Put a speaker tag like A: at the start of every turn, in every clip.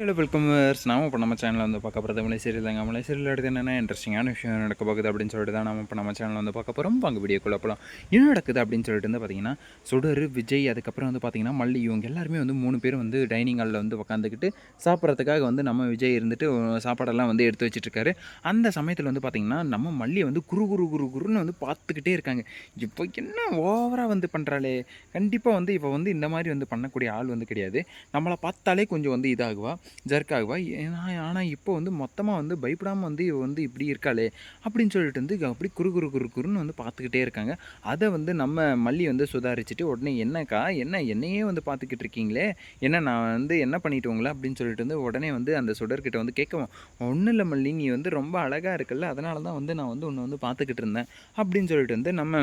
A: Hello welcome நாம இப்போ நம்ம சேனலில் வந்து பார்க்க போகிறது மலை சீரியல் தாங்க மலை சீரியல் எடுத்து என்னென்ன இன்ட்ரெஸ்டிங்கான விஷயம் நடக்க போகுது அப்படின்னு சொல்லிட்டு தான் நம்ம இப்போ நம்ம சேனலில் வந்து பார்க்க போகிறோம் வாங்க வீடியோக்குள்ள போகலாம் என்ன நடக்குது அப்படின்னு சொல்லிட்டு வந்து பார்த்தீங்கன்னா சுடர் விஜய் அதுக்கப்புறம் வந்து பார்த்தீங்கன்னா மல்லி இவங்க எல்லாருமே வந்து மூணு பேர் வந்து டைனிங் ஹாலில் வந்து உட்காந்துக்கிட்டு சாப்பிட்றதுக்காக வந்து நம்ம விஜய் இருந்துட்டு சாப்பாடெல்லாம் வந்து எடுத்து வச்சுட்டுருக்காரு அந்த சமயத்தில் வந்து பார்த்தீங்கன்னா நம்ம மல்லியை வந்து குரு குரு குரு குருன்னு வந்து பார்த்துக்கிட்டே இருக்காங்க. இப்போ என்ன ஓவராக வந்து பண்ணுறாளே கண்டிப்பாக வந்து இப்போ வந்து இந்த மாதிரி வந்து பண்ணக்கூடிய ஆள் வந்து கிடையாது. நம்மளை பார்த்தாலே கொஞ்சம் வந்து இதாகுவா? ஜர்க் ஆகுவா? ஆனால் இப்போ வந்து மொத்தமாக வந்து பயப்படாமல் வந்து இவ வந்து இப்படி இருக்காளே அப்படின்னு சொல்லிட்டு வந்து அப்படி குறு குறு குறு குருன்னு வந்து பார்த்துக்கிட்டே இருக்காங்க. அதை வந்து நம்ம மல்லி வந்து சுதாரிச்சுட்டு உடனே என்னக்கா? என்ன என்னையே வந்து பார்த்துக்கிட்டு இருக்கீங்களே? என்ன நான் வந்து என்ன பண்ணிட்டுவங்களா அப்படின்னு சொல்லிட்டு வந்து உடனே வந்து அந்த சுடர்கிட்ட வந்து கேட்கவும் ஒன்றும் இல்லை மல்லி நீ வந்து ரொம்ப அழகாக இருக்குல்ல அதனால தான் வந்து நான் வந்து உன்னை வந்து பார்த்துக்கிட்டு இருந்தேன். அப்படின்னு சொல்லிட்டு வந்து நம்ம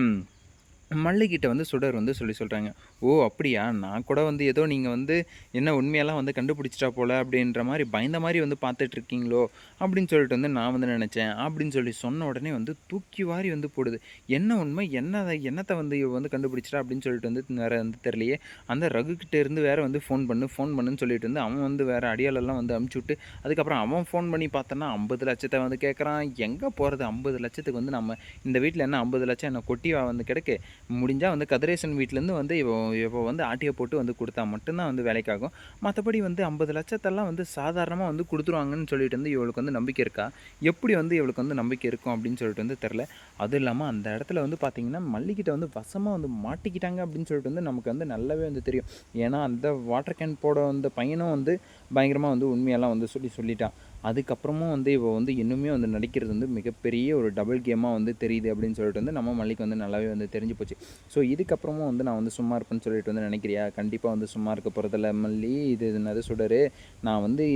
A: மல்லிகிட்ட வந்து சுடர் வந்து சொல்லி சொல்கிறாங்க ஓ அப்படியா? நான் கூட வந்து ஏதோ நீங்கள் வந்து என்ன உண்மையெல்லாம் வந்து கண்டுபிடிச்சிட்டா போல அப்படின்ற மாதிரி பயந்த மாதிரி வந்து பார்த்துட்ருக்கீங்களோ? அப்படின்னு சொல்லிட்டு வந்து நான் வந்து நினச்சேன். அப்படின்னு சொல்லி சொன்ன உடனே வந்து தூக்கி வாரி வந்து போடுது. என்ன உண்மை? என்ன என்னத்தை வந்து இவ வந்து கண்டுபிடிச்சிட்டா? அப்படின்னு சொல்லிட்டு வந்து வேறு வந்து தெரியலையே. அந்த ரகுக்கிட்ட இருந்து வேறு வந்து ஃபோன் பண்ணு ஃபோன் பண்ணுன்னு சொல்லிட்டு வந்து அவன் வந்து வேறு அடியாலெல்லாம் வந்து அமுச்சு விட்டு அதுக்கப்புறம் அவன் ஃபோன் பண்ணி பார்த்தோன்னா ஐம்பது லட்சத்தை வந்து கேட்குறான் எங்கே போகிறது ஐம்பது லட்சத்துக்கு வந்து நம்ம இந்த வீட்டில் என்ன ஐம்பது லட்சம் என்ன கொட்டி வந்து கிடக்கு? முடிஞ்சால் வந்து கதிரேசன் வீட்டிலேருந்து வந்து இப்போ இப்போ வந்து ஆட்டியை போட்டு வந்து கொடுத்தா மட்டும்தான் வந்து வேலைக்காகும். மற்றபடி வந்து ஐம்பது லட்சத்தெல்லாம் வந்து சாதாரணமாக வந்து கொடுத்துருவாங்கன்னு சொல்லிட்டு வந்து இவளுக்கு வந்து நம்பிக்கை இருக்கா? எப்படி வந்து இவளுக்கு வந்து நம்பிக்கை இருக்கும் அப்படின்னு சொல்லிட்டு வந்து தெரில அதுவும் இல்லாமல் அந்த இடத்துல வந்து பார்த்திங்கன்னா மல்லிகிட்ட வந்து வசமாக வந்து மாட்டிக்கிட்டாங்க அப்படின்னு சொல்லிட்டு வந்து நமக்கு வந்து நல்லாவே வந்து தெரியும். ஏன்னா அந்த வாட்டர் கேன் போட வந்த பையனும் வந்து பயங்கரமாக வந்து உண்மையெல்லாம் வந்து சொல்லி சொல்லிட்டான். அதுக்கப்புறமும் வந்து இவள் வந்து இன்னுமே வந்து நடிக்கிறது வந்து மிகப்பெரிய ஒரு டபுள் கேமாக வந்து தெரியுது அப்படின்னு சொல்லிட்டு வந்து நம்ம மல்லிக்கு வந்து நல்லாவே வந்து தெரிஞ்சு போச்சு. ஸோ இதுக்கப்புறமும் வந்து நான் வந்து சும்மா இருப்பேன்னு சொல்லிட்டு வந்து நினைக்கிறியா? கண்டிப்பாக வந்து சும்மா இருக்க போகிறதில்ல மல்லி இது என்னது சுடரு. நான் வந்து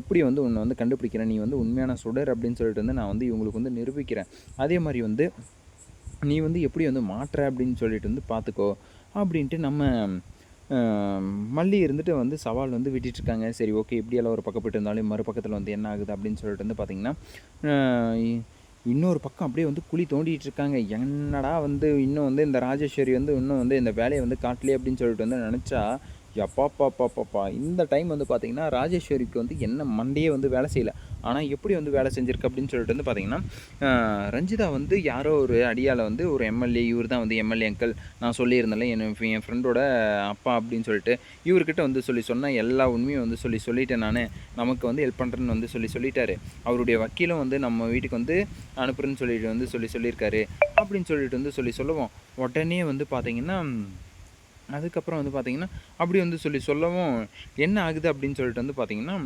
A: எப்படி வந்து உன்னை வந்து கண்டுபிடிக்கிறேன்? நீ வந்து உண்மையான சுடர் அப்படின்னு சொல்லிட்டு வந்து நான் வந்து இவங்களுக்கு வந்து நிரூபிக்கிறேன். அதே மாதிரி வந்து நீ வந்து எப்படி வந்து மாற்ற அப்படின்னு சொல்லிட்டு வந்து பார்த்துக்கோ அப்படின்ட்டு நம்ம மல்லி இருந்துட்டு வந்து சவால் வந்து விட்டுட்டு இருக்காங்க சரி ஓகே இப்படியெல்லாம் ஒரு பக்கப்பட்டு இருந்தாலும் மறுபக்கத்தில் வந்து என்ன ஆகுது அப்படின்னு சொல்லிட்டு வந்து பார்த்திங்கன்னா இன்னொரு பக்கம் அப்படியே வந்து குழி தோண்டிகிட்டு இருக்காங்க என்னடா வந்து இன்னும் வந்து இந்த ராஜேஸ்வரி வந்து இன்னும் வந்து இந்த வேலையை வந்து காட்டலையே அப்படின்னு சொல்லிட்டு வந்து நினச்சா எப்பாப்பாப்பாப்பாப்பா இந்த டைம் வந்து பார்த்திங்கன்னா ராஜேஸ்வரிக்கு வந்து என்ன மண்டையே வந்து வேலை செய்யலை. ஆனால் எப்படி வந்து வேலை செஞ்சிருக்கு அப்படின்னு சொல்லிட்டு வந்து பார்த்தீங்கன்னா ரஞ்சிதா வந்து யாரோ ஒரு அடியால் வந்து ஒரு எம்எல்ஏ இவர் தான் வந்து எம்எல்ஏ அங்கிள் நான் சொல்லியிருந்தேன்ல என் என் ஃப்ரெண்டோட அப்பா அப்படின்னு சொல்லிட்டு. இவர்கிட்ட வந்து சொல்லி சொன்ன எல்லா உண்மையும் வந்து சொல்லி சொல்லிட்டேன் நான். நமக்கு வந்து ஹெல்ப் பண்ணுறேன்னு வந்து சொல்லி சொல்லிட்டாரு. அவருடைய வக்கீலும் வந்து நம்ம வீட்டுக்கு வந்து அனுப்புறேன்னு சொல்லிட்டு வந்து சொல்லி சொல்லியிருக்காரு. அப்படின்னு சொல்லிட்டு வந்து சொல்லி சொல்லுவோம். உடனே வந்து பார்த்தீங்கன்னா அதுக்கப்புறம் வந்து பார்த்திங்கன்னா அப்படி வந்து சொல்லி சொல்லவும் என்ன ஆகுது அப்படின்னு சொல்லிட்டு வந்து பார்த்திங்கன்னா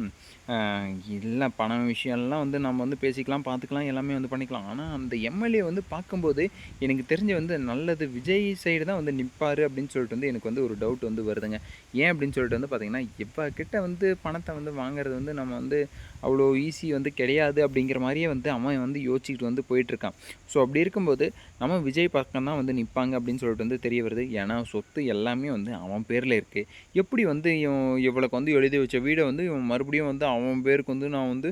A: இல்லை பணம் விஷயம்லாம் வந்து நம்ம வந்து பேசிக்கலாம் பார்த்துக்கலாம் எல்லாமே வந்து பண்ணிக்கலாம். ஆனால் அந்த எம்எல்ஏ வந்து பார்க்கும்போது எனக்கு தெரிஞ்ச வந்து நல்லது விஜய் சைடு தான் வந்து நிற்பார் அப்படின்னு சொல்லிட்டு வந்து எனக்கு வந்து ஒரு டவுட் வந்து வருதுங்க. ஏன் அப்படின்னு சொல்லிட்டு வந்து பார்த்திங்கன்னா இப்போ கிட்ட வந்து பணத்தை வந்து வாங்குறது வந்து நம்ம வந்து அவ்வளோ ஈஸி வந்து கிடையாது அப்படிங்கிற மாதிரியே வந்து அவன் வந்து யோசிச்சுக்கிட்டு வந்து போயிட்டுருக்கான். ஸோ அப்படி இருக்கும்போது நம்ம விஜய் பக்கம் தான் வந்து நிற்பாங்க அப்படின்னு சொல்லிட்டு வந்து தெரிய வருது. ஏன்னா சொத்து எல்லாம் எல்லாமே வந்து அவன் பேரில் இருக்குது எப்படி வந்து இவன் இவளுக்கு வந்து எழுதி வச்ச வீடை வந்து இவன் மறுபடியும் வந்து அவன் பேருக்கு வந்து நான் வந்து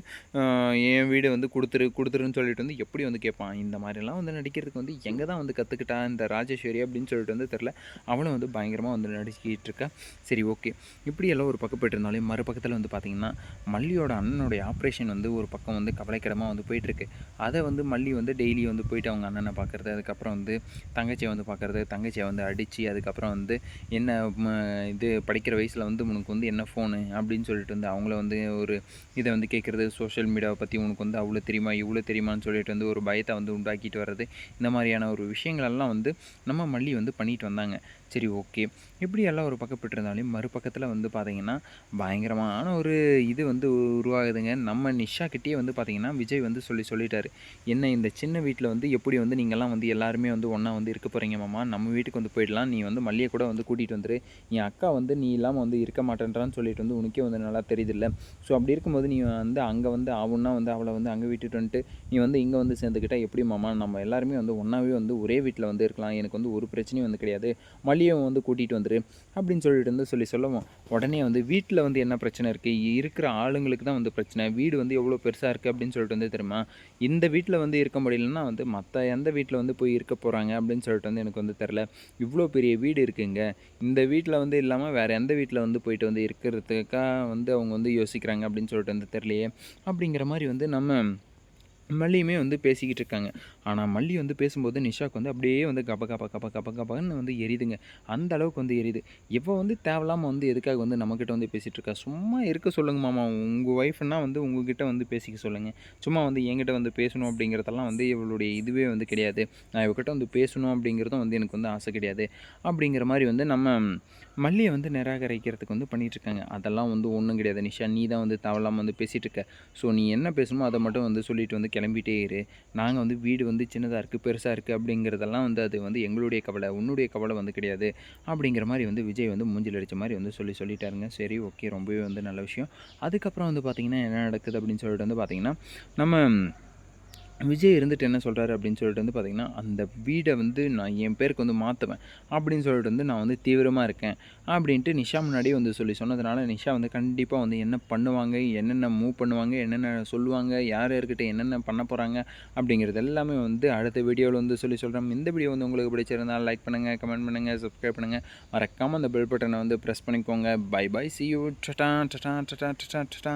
A: என் வீடை வந்து கொடுத்துரு கொடுத்துருன்னு சொல்லிட்டு வந்து எப்படி வந்து கேட்பான் இந்த மாதிரிலாம் வந்து நடிக்கிறதுக்கு வந்து எங்கே தான் வந்து கற்றுக்கிட்டா இந்த ராஜேஸ்வரி அப்படின்னு சொல்லிட்டு வந்து தெரில அவளும் வந்து பயங்கரமாக வந்து நடிச்சிக்கிட்டு இருக்கா. சரி ஓகே. இப்படி எல்லாம் ஒரு பக்கம் போயிட்டு இருந்தாலும் மறுபக்கத்தில் வந்து பார்த்திங்கன்னா மல்லியோட அண்ணனுடைய ஆப்ரேஷன் வந்து ஒரு பக்கம் வந்து கவலைக்கிடமாக வந்து போயிட்டுருக்கு. அதை வந்து மல்லி வந்து டெய்லி வந்து போயிட்டு அவங்க அண்ணனை பார்க்குறது அதுக்கப்புறம் வந்து தங்கச்சியை வந்து பார்க்குறது தங்கச்சியை வந்து அடித்து அதுக்கப்புறம் வந்து என்ன ம, இது படிக்கிற வயசில் வந்து உனக்கு வந்து என்ன ஃபோனு அப்படின்னு சொல்லிட்டு வந்து அவங்கள வந்து ஒரு இதை வந்து கேட்குறது சோஷியல் மீடியாவை பற்றி உனக்கு வந்து அவ்வளோ தெரியுமா இவ்வளோ தெரியுமான்னு சொல்லிட்டு வந்து ஒரு பயத்தை வந்து உண்டாக்கிட்டு வர்றது இந்த மாதிரியான ஒரு விஷயங்களெல்லாம் வந்து நம்ம மல்லி வந்து பண்ணிட்டு வந்தாங்க. சரி ஓகே எப்படி எல்லாம் ஒரு பக்கப்பட்டு இருந்தாலும் மறுபக்கத்தில் வந்து பார்த்தீங்கன்னா பயங்கரமான ஒரு இது வந்து உருவாகுதுங்க. நம்ம நிஷா கிட்டேயே வந்து பார்த்தீங்கன்னா விஜய் வந்து சொல்லி சொல்லிட்டாரு. என்ன இந்த சின்ன வீட்டில் வந்து எப்படி வந்து நீங்கள்லாம் வந்து எல்லாருமே வந்து ஒன்றா வந்து இருக்க போகிறீங்க மாமா? நம்ம வீட்டுக்கு வந்து போயிடலாம். நீ வந்து மல்லியை கூட வந்து கூட்டிகிட்டு வந்துரு. என் அக்கா வந்து நீ இல்லாமல் வந்து இருக்க மாட்டேன்றான்னு சொல்லிட்டு வந்து உனக்கே வந்து நல்லா தெரியுதுல்ல. ஸோ அப்படி இருக்கும்போது நீ வந்து அங்கே வந்து ஆகுன்னா வந்து அவளை வந்து அங்கே விட்டுட்டு வந்துட்டு நீ வந்து இங்கே வந்து சேர்ந்துக்கிட்டா எப்படி மாமா? நம்ம எல்லாருமே வந்து ஒன்றாவே வந்து ஒரே வீட்டில் வந்து இருக்கலாம். எனக்கு வந்து ஒரு பிரச்சனையும் வந்து கிடையாது. மல்லி வந்து கூட்டிகிட்டு வந்துரு அப்படின்னு சொல்லிட்டு வந்து சொல்லி சொல்லுவோம் உடனே வந்து வீட்டில் வந்து என்ன பிரச்சனை இருக்குது இருக்கிற ஆளுங்களுக்கு தான் வந்து பிரச்சனை. வீடு வந்து எவ்வளோ பெருசாக இருக்குது அப்படின்னு சொல்லிட்டு வந்து தெரியுமா? இந்த வீட்டில் வந்து இருக்க முடியலன்னா வந்து மற்ற எந்த வீட்டில் வந்து போய் இருக்க போகிறாங்க அப்படின்னு சொல்லிட்டு வந்து எனக்கு வந்து தெரில இவ்வளோ பெரிய வீடு இருக்குங்க. இந்த வீட்டில் வந்து இல்லாமல் வேறு எந்த வீட்டில் வந்து போயிட்டு வந்து இருக்கிறதுக்காக வந்து அவங்க வந்து யோசிக்கிறாங்க அப்படின்னு சொல்லிட்டு வந்து தெரியலையே அப்படிங்கிற மாதிரி வந்து நம்ம மல்லியுமே வந்து பேசிக்கிட்டு இருக்காங்க. ஆனால் மல்லி வந்து பேசும்போது நிஷாக்கு வந்து அப்படியே வந்து கப கப கப கப கபன்னு வந்து எரியுதுங்க அந்த அளவுக்கு வந்து எரியுது. இப்போ வந்து தேவையில்லாமல் வந்து எதுக்காக வந்து நம்மக்கிட்ட வந்து பேசிகிட்டு இருக்கா? சும்மா இருக்க சொல்லுங்க மாமா. உங்கள் ஒய்ஃப்னா வந்து உங்ககிட்ட வந்து பேசிக்க சொல்லுங்கள் சும்மா வந்து என்கிட்ட வந்து பேசணும் அப்படிங்கிறதெல்லாம் வந்து இவளுடைய இதுவே வந்து கிடையாது. நான் இவகிட்ட வந்து பேசணும் அப்படிங்கிறதும் வந்து எனக்கு வந்து ஆசை கிடையாது. அப்படிங்கிற மாதிரி வந்து நம்ம மல்லியை வந்து நிராகரிக்கிறதுக்கு வந்து பண்ணிகிட்டு இருக்காங்க. அதெல்லாம் வந்து ஒன்றும் கிடையாது. நிஷா நீ தான் வந்து தேவையில்லாமல் வந்து பேசிகிட்டு இருக்க. ஸோ நீ என்ன பேசணுமோ அதை மட்டும் வந்து சொல்லிட்டு வந்து கிளம்பிட்டே இரு. நாங்கள் வந்து வீடு வந்து சின்னதாக இருக்குது பெருசாக இருக்குது அப்படிங்கிறதெல்லாம் வந்து அது வந்து எங்களுடைய கவலை உன்னுடைய கவலை வந்து கிடையாது அப்படிங்கிற மாதிரி வந்து விஜய் வந்து மூஞ்சில் அடித்த மாதிரி வந்து சொல்லி சொல்லிட்டாருங்க. சரி ஓகே ரொம்பவே வந்து நல்ல விஷயம். அதுக்கப்புறம் வந்து பார்த்திங்கன்னா என்ன நடக்குது அப்படின்னு சொல்லிட்டு வந்து பார்த்திங்கன்னா நம்ம விஜய் இருந்துட்டு என்ன சொல்கிறாரு அப்படின்னு சொல்லிட்டு வந்து பார்த்திங்கன்னா அந்த வீடை வந்து நான் என் பேருக்கு வந்து மாற்றுவேன் அப்படின்னு சொல்லிட்டு வந்து நான் வந்து தீவிரமாக இருக்கேன் அப்படின்ட்டு நிஷா முன்னாடியே வந்து சொல்லி சொன்னதுனால நிஷா வந்து கண்டிப்பாக வந்து என்ன பண்ணுவாங்க என்னென்ன மூவ் பண்ணுவாங்க என்னென்ன சொல்லுவாங்க யார் யார்கிட்ட என்னென்ன பண்ண போகிறாங்க அப்படிங்கிறது எல்லாமே வந்து அடுத்த வீடியோவில் வந்து சொல்லி சொல்கிறேன் இந்த வீடியோ வந்து உங்களுக்கு பிடிச்சிருந்தால் லைக் பண்ணுங்கள் கமெண்ட் பண்ணுங்கள் சப்ஸ்கிரைப் பண்ணுங்கள் மறக்காமல் அந்த பெல் பட்டனை வந்து ப்ரெஸ் பண்ணிக்கோங்க. Bye bye see you tata tata tata tata tata